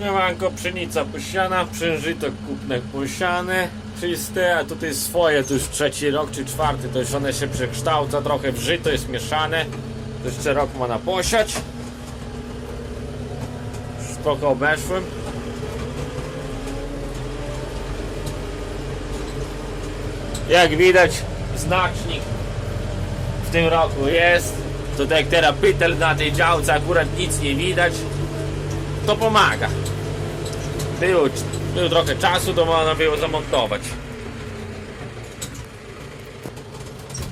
Niemanko, pszenica posiana, przężyto kupne posiane, czyste, a tutaj swoje, to już trzeci rok czy czwarty, to już one się przekształca trochę w żyto, jest mieszane. To jeszcze rok ma na posiać. Trochę obeszłem. Jak widać, znacznik w tym roku jest. Tutaj jak teraz pytel na tej działce akurat nic nie widać. To pomaga. Było, było trochę czasu, to można było zamontować.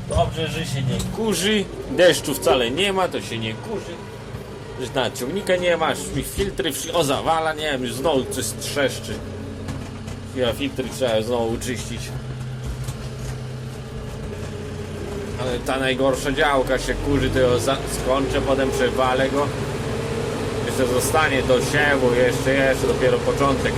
Dobrze, że się nie kurzy. Deszczu wcale nie ma, to się nie kurzy. Że na ciągnika nie ma, mi filtry wszystko zawala, nie wiem, znowu coś trzeszczy. Chyba filtry trzeba znowu uczyścić. Ale ta najgorsza działka się kurzy, to ją skończę, potem przewalę go. Jeszcze zostanie do siewu, jeszcze, jeszcze, dopiero początek.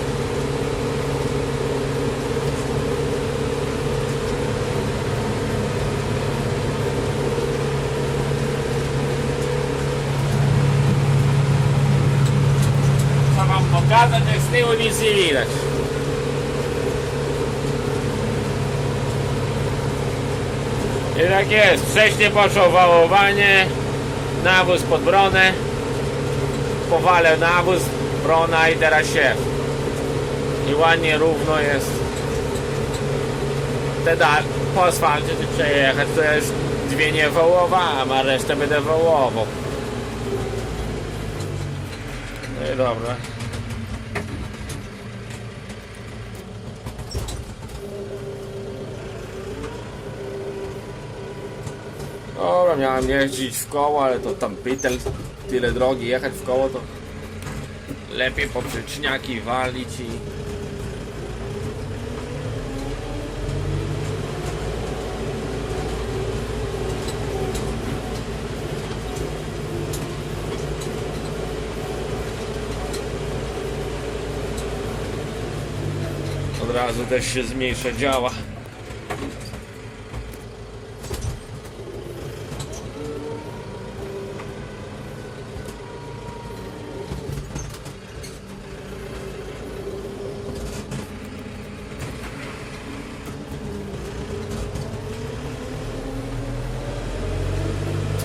Co wam pokazać, jak z tyłu nic nie widać. I tak jest, wcześniej poszło wałowanie, nawóz pod bronę, powalę nawóz, brona i teraz siew. I ładnie równo jest. Te da, po asfalcie ty przejechać, to już dwie nie wołowałem, a resztę będę wołował. No i dobra. Dobra, miałem jeździć w koło, ale to tam pytel, tyle drogi jechać w koło, to lepiej poprzeczniaki walić i... Od razu też się zmniejsza działa.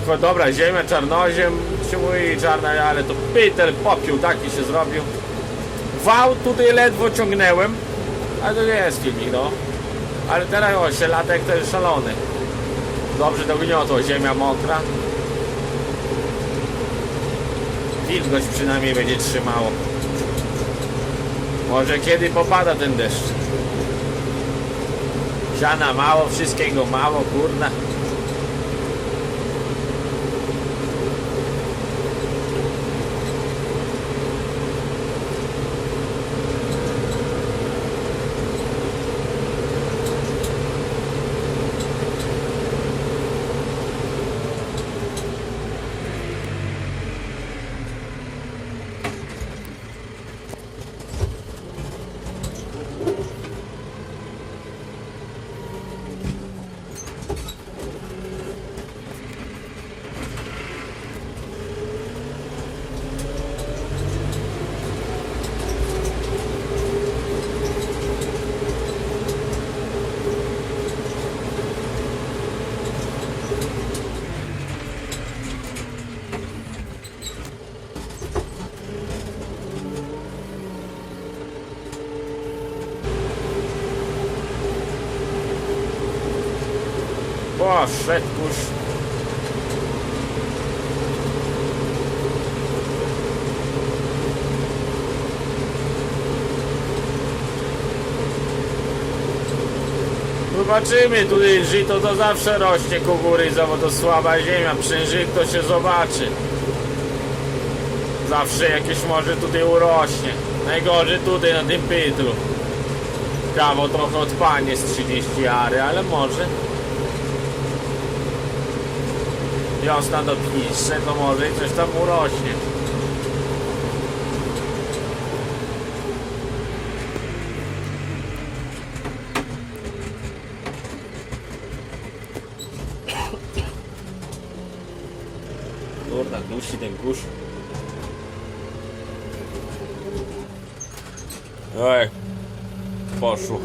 Tylko dobra, ziemia, czarnoziem, się mówi czarna, ale to pytel, popiół taki się zrobił. Wał tutaj ledwo ciągnęłem, ale to nie jest filmik, no. Ale teraz o, się latek to jest szalony. Dobrze dogniotło, ziemia mokra. Wilgoć przynajmniej będzie trzymało. Może kiedy popada ten deszcz. Siana mało, wszystkiego mało, kurna. Kurz. Zobaczymy, tutaj żyto to zawsze rośnie kukurydzowo, to słaba ziemia, przężyto się zobaczy. Zawsze jakieś może tutaj urośnie. Najgorzej tutaj na tym pytlu. Prawo trochę odpanie z 30 ary, ale może. Wiosna dopisze, to może coś tam urośnie. Kurna, dusi ten kurz. Oj, poszło.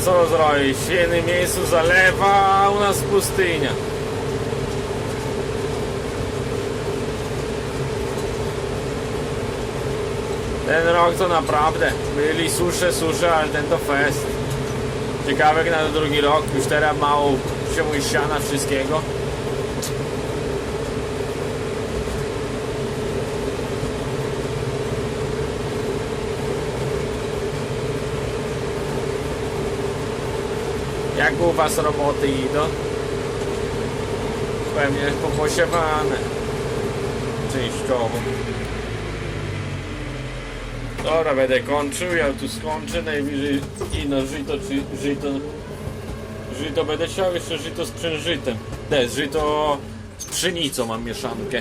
Co zrobić? W jednym miejscu zalewa, a u nas pustynia. Ten rok to naprawdę byli susze, susze, ale ten to fest. Ciekawe jak na drugi rok, już teraz mało się ściana wszystkiego. Jak u was roboty idą? Pewnie poposiewane. Częściowo. Dobra, będę kończył, ja tu skończę, najwyżej ino żyto, czy żyto, żyto będę chciał, jeszcze żyto z przężytem. Nie, żyto z pszenicą mam mieszankę.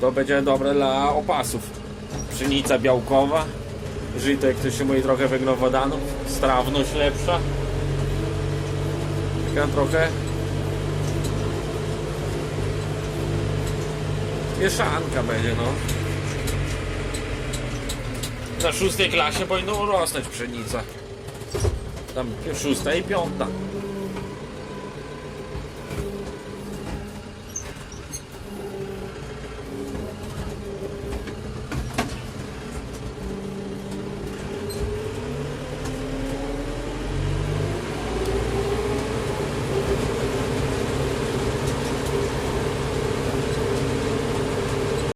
To będzie dobre dla opasów. Pszenica białkowa, żyto, jak to się mówi, trochę węglowodanów, strawność lepsza. Taka trochę mieszanka będzie, no. Na szóstej klasie powinno urosnąć pszenica. Tam szósta i piąta.